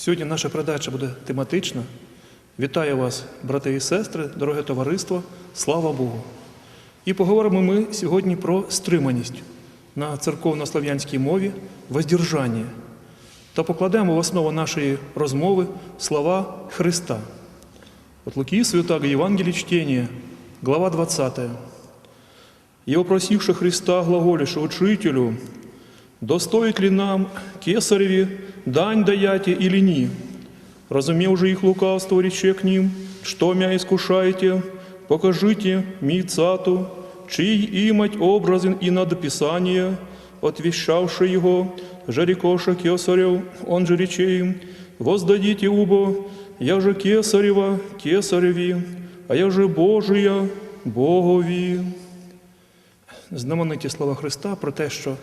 Сьогодні наша передача буде тематична. Вітаю вас, брати і сестри, дороге товариство, слава Богу! І поговоримо ми сьогодні про стриманість на церковно-слав'янській мові воздержання та покладемо в основу нашої розмови слова Христа. От Луки Святаго Евангелие чтения, глава 20. «И вопросивши Христа глаголиша учителю, достоит ли нам кесареві дань даяти или ні? Разумев же их лукавство, рече к ним, что мя искушаете, покажите ми цату, чий имать образен и надписание, отвещавши его, же рекоша кесарев, он же рече им, воздадите убо, я же кесарева, кесареві, а я же Божия, Богові. Знамениті слова Христа про те, що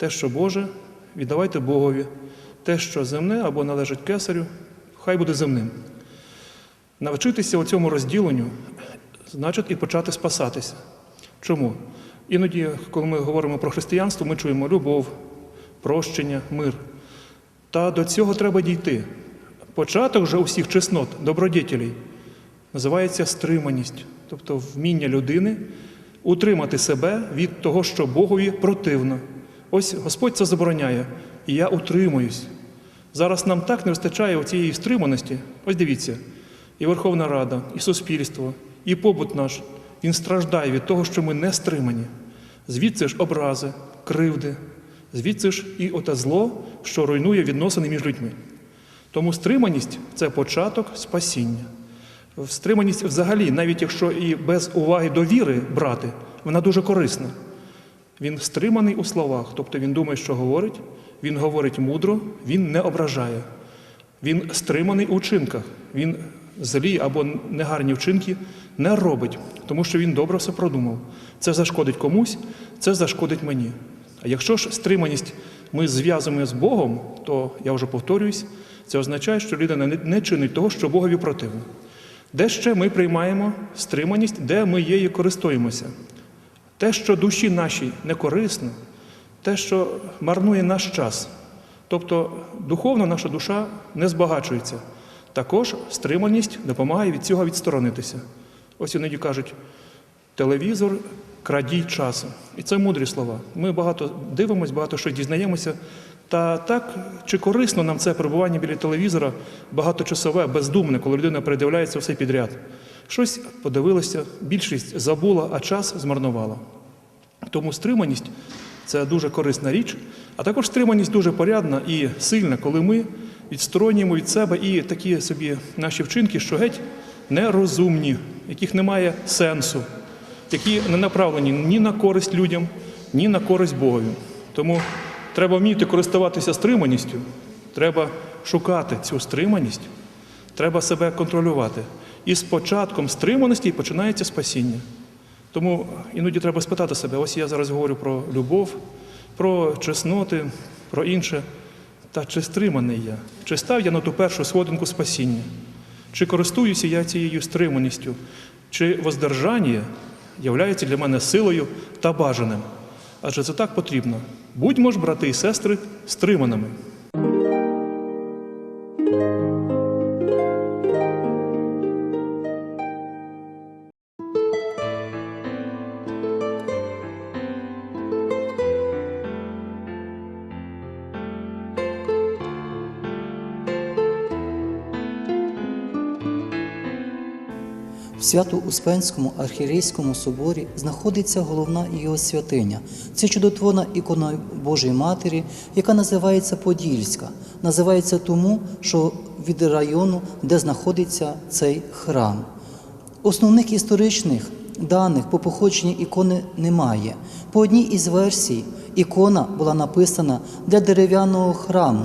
те, що Боже, віддавайте Богові, те, що земне або належить кесарю, хай буде земним. Навчитися у цьому розділенню значить і почати спасатися. Чому? Іноді, коли ми говоримо про християнство, ми чуємо любов, прощення, мир. Та до цього треба дійти. Початок же усіх чеснот, добродетелей, називається стриманість, тобто вміння людини утримати себе від того, що Богові противно. Ось Господь це забороняє, і я утримуюсь. Зараз нам так не вистачає цієї стриманості. Ось дивіться, і Верховна Рада, і суспільство, і побут наш, він страждає від того, що ми не стримані. Звідси ж образи, кривди, звідси ж і оте зло, що руйнує відносини між людьми. Тому стриманість це початок спасіння. Стриманість взагалі, навіть якщо і без уваги до віри брати, вона дуже корисна. Він стриманий у словах, тобто він думає, що говорить, він говорить мудро, він не ображає. Він стриманий у вчинках, він злі або негарні вчинки не робить, тому що він добре все продумав. Це зашкодить комусь, це зашкодить мені. А якщо ж стриманість ми зв'язуємо з Богом, то я вже повторююсь, це означає, що людина не- чинить того, що Богові противно. Де ще ми приймаємо стриманість, де ми її користуємося? Те, що душі нашій не корисно, те, що марнує наш час. Тобто духовно наша душа не збагачується. Також стриманість допомагає від цього відсторонитися. Ось іноді кажуть, телевізор крадій часу. І це мудрі слова. Ми багато дивимося, багато що дізнаємося. Та так, чи корисно нам це перебування біля телевізора багаточасове, бездумне, коли людина передивляється все підряд. Щось подивилося, більшість забула, а час змарнувала. Тому стриманість це дуже корисна річ, а також стриманість дуже порядна і сильна, коли ми відсторонюємо від себе і такі собі наші вчинки, що геть нерозумні, яких немає сенсу, які не направлені ні на користь людям, ні на користь Богові. Тому треба вміти користуватися стриманістю, треба шукати цю стриманість, треба себе контролювати. І з початком стриманості починається спасіння. Тому іноді треба спитати себе, ось я зараз говорю про любов, про чесноти, про інше. Та чи стриманий я? Чи став я на ту першу сходинку спасіння? Чи користуюся я цією стриманістю? Чи воздержання являється для мене силою та бажаним? Адже це так потрібно. Будьмо ж, брати і сестри, стриманими. В Свято-Успенському архірейському соборі знаходиться головна його святиня. Це чудотворна ікона Божої Матері, яка називається Подільська. Називається тому, що від району, де знаходиться цей храм. Основних історичних даних по походженню ікони немає. По одній із версій ікона була написана для дерев'яного храму.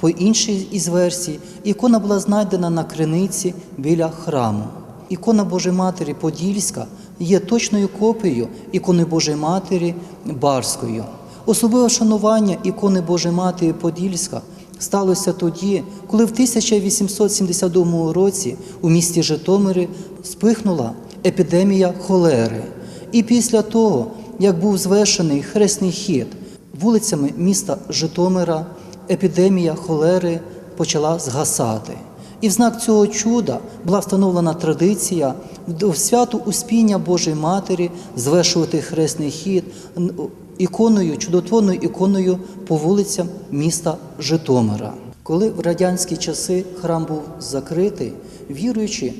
По іншій із версій ікона була знайдена на криниці біля храму. Ікона Божої Матері Подільська є точною копією ікони Божої Матері Барської. Особливе шанування ікони Божої Матері Подільська сталося тоді, коли в 1872 році у місті Житомирі спихнула епідемія холери. І після того, як був звершений хресний хід вулицями міста Житомира, епідемія холери почала згасати. І в знак цього чуда була встановлена традиція в святу Успіння Божої Матері звершувати хресний хід іконою, чудотворною іконою по вулицям міста Житомира. Коли в радянські часи храм був закритий, віруючі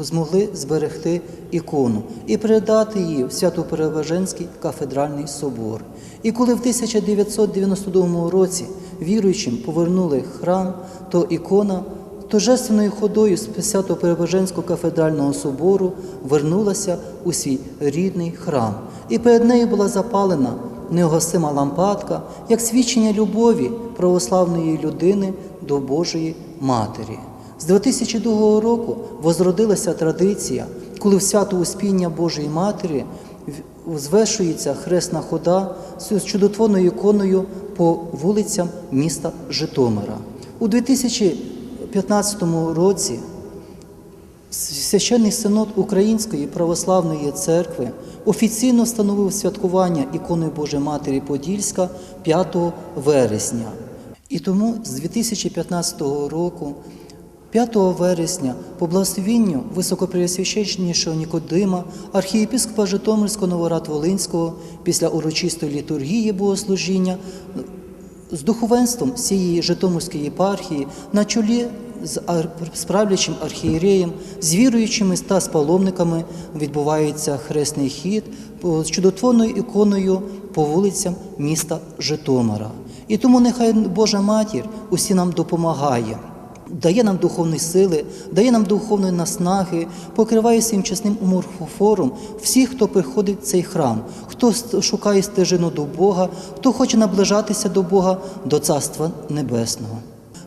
змогли зберегти ікону і передати її в Свято-Переваженський кафедральний собор. І коли в 1992 році віруючим повернули храм, то ікона торжественною ходою з Свято-Переваженського кафедрального собору вернулася у свій рідний храм. І перед нею була запалена неогасима лампадка, як свідчення любові православної людини до Божої Матері. З 2002 року возродилася традиція, коли в свято Успіння Божої Матері звершується хресна хода з чудотворною іконою по вулицям міста Житомира. У 2015 році Священний синод Української православної церкви офіційно встановив святкування ікони Божої Матері Подільська 5 вересня. І тому з 2015 року, 5 вересня, по благословінню високопреосвященнішого Нікодима, архієпископа Житомирського Новорад Волинського, після урочистої літургії богослужіння з духовенством всієї Житомирської єпархії на чолі з ар- справлячим архієреєм, з віруючими та з паломниками відбувається хресний хід з чудотворною іконою по вулицям міста Житомира. І тому нехай Божа Матір усі нам допомагає. Дає нам духовні сили, дає нам духовної наснаги, покриває своїм чесним уморфофором всіх, хто приходить в цей храм, хто шукає стежину до Бога, хто хоче наближатися до Бога, до Царства Небесного.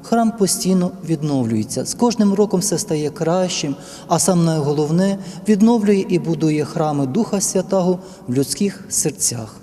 Храм постійно відновлюється. З кожним роком все стає кращим, а саме головне відновлює і будує храми Духа Святого в людських серцях.